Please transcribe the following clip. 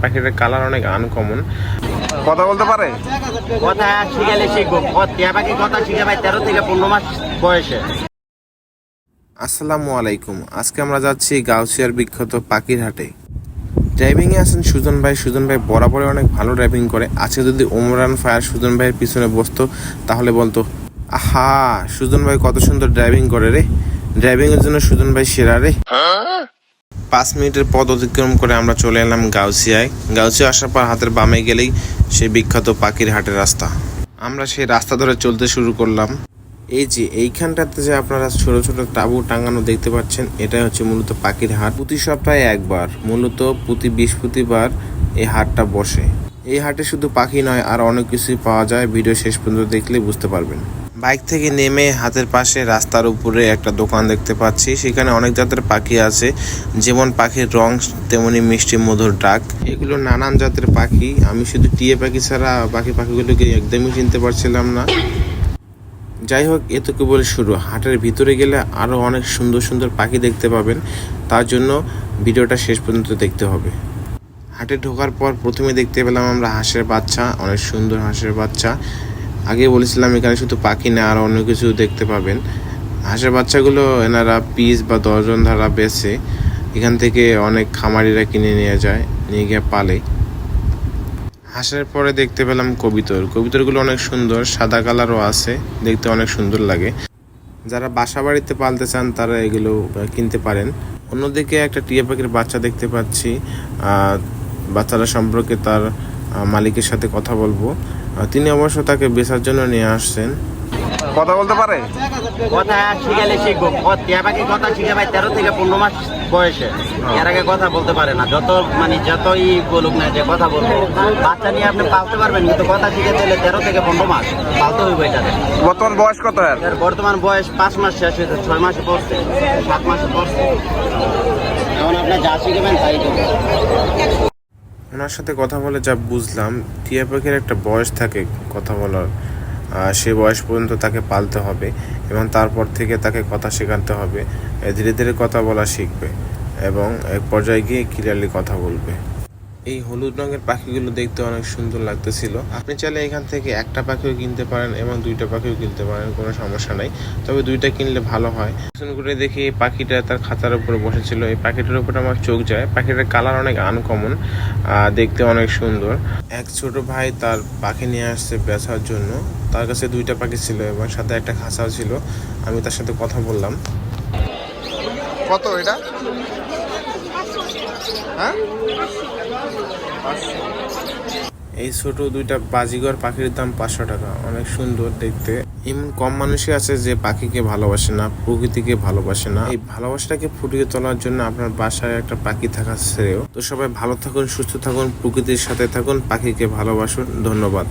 পাখিটার কালার অনেক আনকমন কথা বলতে পারে? কথা শিখালে শিখব। টিয়া পাখি কথা শিখে ভাই তেরো থেকে পনেরো মাস বয়সে। আসসালামু আলাইকুম। আজকে আমরা যাচ্ছি গাউসিয়ার বিখ্যাত পাখির হাটে। ড্রাইভিং এ আছেন সুজন ভাই। সুজন ভাই বরাবরই অনেক ভালো ড্রাইভিং করে। আজকে যদি ওমরান ফায়ার সুজন ভাইয়ের পিছনে বসতো তাহলে বলতো আহা সুজন ভাই কত সুন্দর ড্রাইভিং করে রে। ড্রাইভিং এর জন্য সুজন ভাই সেরা রে। পাঁচ মিনিটের পথ অতিক্রম করে আমরা চলে এলাম গাউসিয়ায়। গাউসিয়া আসার পর হাতের বামে গেলেই সেই বিখ্যাত পাখির হাটের রাস্তা। আমরা সেই রাস্তা ধরে চলতে শুরু করলাম। এই যে এইখানটাতে যে আপনারা ছোট ছোট টাবু টাঙানো দেখতে পাচ্ছেন এটা হচ্ছে মূলত পাখির হাট। প্রতি সপ্তাহে একবার, মূলত প্রতি বৃহস্পতিবার এই হাটটা বসে। এই হাটে শুধু পাখি নয়, আর অনেক কিছুই পাওয়া যায়। ভিডিও শেষ পর্যন্ত দেখলে বুঝতে পারবেন। বাইক থেকে নেমে হাতের পাশে রাস্তার উপরে একটা দোকান দেখতে পাচ্ছি। সেখানে অনেক জাতের পাখি আছে। যেমন পাখির রং, তেমনি মিষ্টি মধুর ডাক। এগুলো নানান জাতের পাখি। আমি শুধু টিয়ে পাখি ছাড়া বাকি পাখিগুলোকে একদমই চিনতে পারছিলাম না। যাই হোক, এ তো কেবল শুরু। হাটের ভিতরে গেলে আরও অনেক সুন্দর সুন্দর পাখি দেখতে পাবেন। তার জন্য ভিডিওটা শেষ পর্যন্ত দেখতে হবে। হাটে ঢোকার পর প্রথমে দেখতে পেলাম আমরা হাঁসের বাচ্চা, অনেক সুন্দর হাঁসের বাচ্চা। আগে বলেছিলাম এখানে শুধু পাখি না আরও অন্য কিছু দেখতে পাবেন। হাঁসের বাচ্চাগুলো এনারা পিস বা দশজন ধারা বেছে এখান থেকে অনেক খামারিরা কিনে নিয়ে যায়, নিয়ে গিয়ে পালে। হাঁসের পরে দেখতে পেলাম কবিতর। কবিতরগুলো অনেক সুন্দর, সাদা কালারও আছে, দেখতে অনেক সুন্দর লাগে। যারা বাসা বাড়িতে পালতে চান, তারা এগুলো কিনতে পারেন। অন্যদিকে একটা টিয়া পাখির বাচ্চা দেখতে পাচ্ছি আহ, বাচ্চাটা সম্পর্কে তার মালিকের সাথে কথা বলব। তিনি অবশ্য তাকে বেচার জন্য নিয়ে আসছেন। কথা বলতে পারে? কথা শিখালে শিখব। টিয়া কথা শিখে ভাই তেরো থেকে পনেরো মাস বয়সে। এর আগে কথা বলতে পারে না। যত মানে যতই বলুক না যে কথা বলব বাচ্চা নিয়ে আপনি পালতে পারবেন কিন্তু কথা শিখে দিলে তেরো থেকে পনেরো মাস পালতে হইবে এটাকে বর্তমান বয়স কত এর বর্তমান বয়স পাঁচ মাস শেষ হয়েছে ছয় মাসে পড়ছে সাত মাসে পড়ছে। এখন আপনি যা শিখবেন তাই করবেন। ওনার সাথে কথা বলে যা বুঝলাম, টিয়া পাখির একটা বয়স থাকে কথা বলার সে বয়স পর্যন্ত তাকে পালতে হবে এবং তারপর থেকে তাকে কথা শেখাতে হবে ধীরে ধীরে কথা বলা শিখবে এবং এক পর্যায়ে গিয়ে ক্লিয়ারলি কথা বলবে। এই হলুদ রঙের পাখিগুলো দেখতে অনেক সুন্দর লাগতেছিল। আপনি চাইলে এখান থেকে একটা পাখিও কিনতে পারেন এবং দুইটা পাখিও কিনতে পারেন, কোনো সমস্যা নাই। তবে দুইটা কিনলে ভালো হয়। করে দেখি এই পাখিটা তার খাতার উপরে বসেছিল। এই পাখিটার উপরে আমার চোখ যায়। পাখিটার কালার অনেক আনকমন দেখতে অনেক সুন্দর। এক ছোট ভাই তার পাখি নিয়ে আসছে বেচার জন্য। তার কাছে দুইটা পাখি ছিল এবং সাথে একটা খাঁচাও ছিল। আমি তার সাথে কথা বললাম। কত এটা? হ্যাঁ? এই ছোট দুইটা বাজিগর পাখির দাম পাঁচশো টাকা। অনেক সুন্দর দেখতে। এমন কম মানুষই আছে যে পাখিকে ভালোবাসে না, প্রকৃতিকে ভালোবাসে না। এই ভালোবাসাটাকে ফুটিয়ে তোলার জন্য আপনার বাসায় একটা পাখি থাকা শ্রেয়। তো সবাই ভালো থাকুন, সুস্থ থাকুন, প্রকৃতির সাথে থাকুন, পাখিকে ভালোবাসুন। ধন্যবাদ।